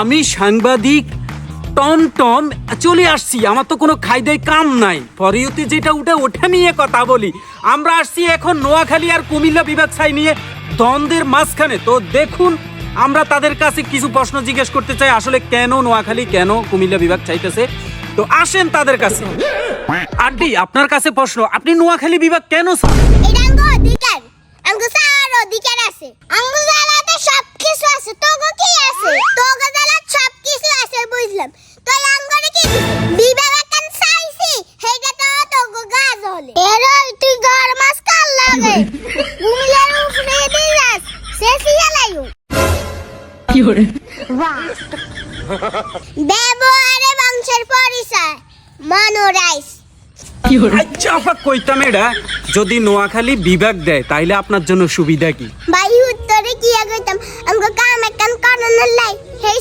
আমি সাংবাদিক Tom Tom, চলে আসছি। আমার তো কোনো খাইদাই কাম নাই। পরিয়তে যেটা উঠে ওঠা নিয়ে কথা বলি। আমরা আসছি এখন নোয়াখালী আর কুমিল্লা বিভাগ ছাই নিয়ে দ্বন্দ্বের মাঝখানে। তো দেখুন, আমরা তাদের কাছে কিছু প্রশ্ন জিজ্ঞেস করতে চাই, আসলে কেন নোয়াখালী, কেন কুমিল্লা বিভাগ চাইতেছে তো আসেন তাদের কাছে। আন্টি, আপনার কাছে প্রশ্ন, আপনি নোয়াখালী বিভাগ কেন আছে। আঙ্গরে কি বিভাগ কান চাইছি হেটা তো তোগো গাজ হলে। এর তুই ঘর মাস কাল লাগে? গুমিলার উপরে দিয়ে যাস শেষই লাইও ব্যবহারে বংশের পরিচয় মনোরাইস আচ্ছা আপা কইতাম যদি নোয়াখালী বিভাগ দেয় তাইলে আপনার জন্য সুবিধা কি? বাই উত্তরে কি কইতাম আমগো কাম একখান করণের লাই হেই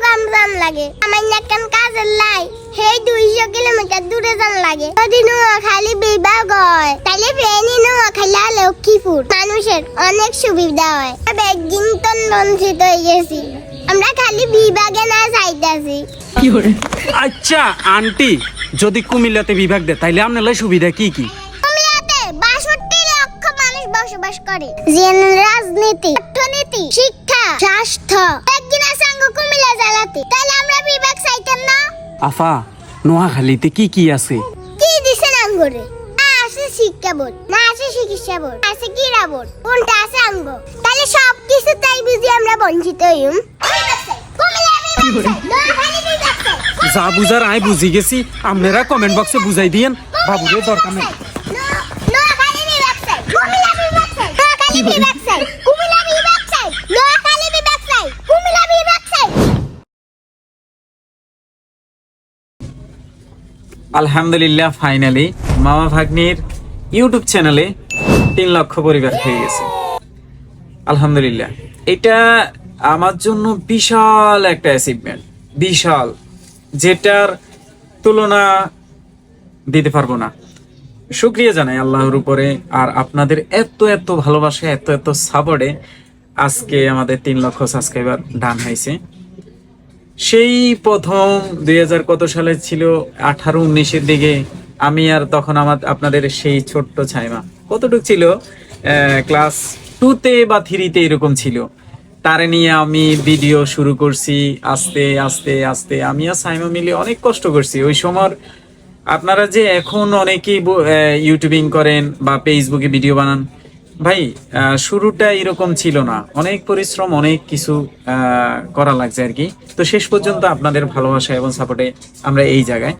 চট্টগ্রাম যান লাগে। আমার একখান কাজের লাই। হেই দুইশো কিলোমিটার দূরে যান লাগে। যদি নোয়াখালী বিভাগ হয় তাহলে ফেনি নোয়াখালী লক্ষ্মীপুর। মানুষের অনেক সুবিধা হয়। ব্যাগিংটন বঞ্চিত হয়ে গেছি। আমরা খালি বিভাগে না চাইতেছি আচ্ছা আন্টি যদি কুমিল্লাতে বিভাগ দেয় তাইলে আপনার সুবিধা কি কি? কুমিল্লাতে বাষট্টি লক্ষ মানুষ বসবাস করে। যেন রাজনীতি অর্থনীতি শিক্ষা স্বাস্থ্য। কুমিল্লা জেলাতে তাহলে আমরা বিভাগ চাইতাম না? আফা নোয়াখালীতে কি কি আছে? কি দিছেন আঙ্গুরে আছে শিক্ষা বোর্ড না আছে চিকিৎসা বোর্ড আছে ক্রীড়া বোর্ড কোনটা আছে আঙ্গ। তাহলে সব কিছু তাই বুঝি আমরা বঞ্চিত হইম। যা বুঝার আয় বুঝি গেছি আপনারা কমেন্ট বক্সে বুঝাই দিয়েন বাবুরে দরকার নেই নোয়াখালী বিভাগ চাই, কুমিল্লা বিভাগ চাই, নোয়াখালী বিভাগ চাই, কুমিল্লা বিভাগ চাই, নোয়াখালী বিভাগ চাই, কুমিল্লা বিভাগ চাই। আলহামদুলিল্লাহ ফাইনালি মামা ভাগ্নির ইউটিউব চ্যানেলে তিন লক্ষ পরিবার হয়ে গেছে। আলহামদুলিল্লাহ। এটা আমার জন্য বিশাল একটা অ্যাচিভমেন্ট বিশাল, যেটার তুলনা দিতে পারব না। শুক্রিয়া জানাই আল্লাহর উপরে, আর আপনাদের এত এত ভালোবাসা, এত এত সাপোর্টে আজকে আমাদের তিন লক্ষ সাবস্ক্রাইবার ডান হয়েছে। সেই প্রথম দুই হাজার কত সালে ছিল? আঠারো, উনিশের দিকে। আমি আর তখন আমার, আপনাদের সেই ছোট্ট ছাইমা। কতটুক ছিল? ক্লাস টুতে বা থ্রিতে এরকম ছিল। তারে নিয়ে আমি ভিডিও শুরু করছি, আস্তে আস্তে আস্তে। আমি আর সাইমা মিলে অনেক কষ্ট করছি। ওই সময় আপনারা যে এখন অনেকেই ইউটিউবিং করেন বা ফেসবুকে ভিডিও বানান ভাই শুরুটা এরকম ছিল না। অনেক পরিশ্রম, অনেক কিছু করা লাগছে আর কি। তো শেষ পর্যন্ত আপনাদের ভালোবাসা এবং সাপোর্টে আমরা এই জায়গায়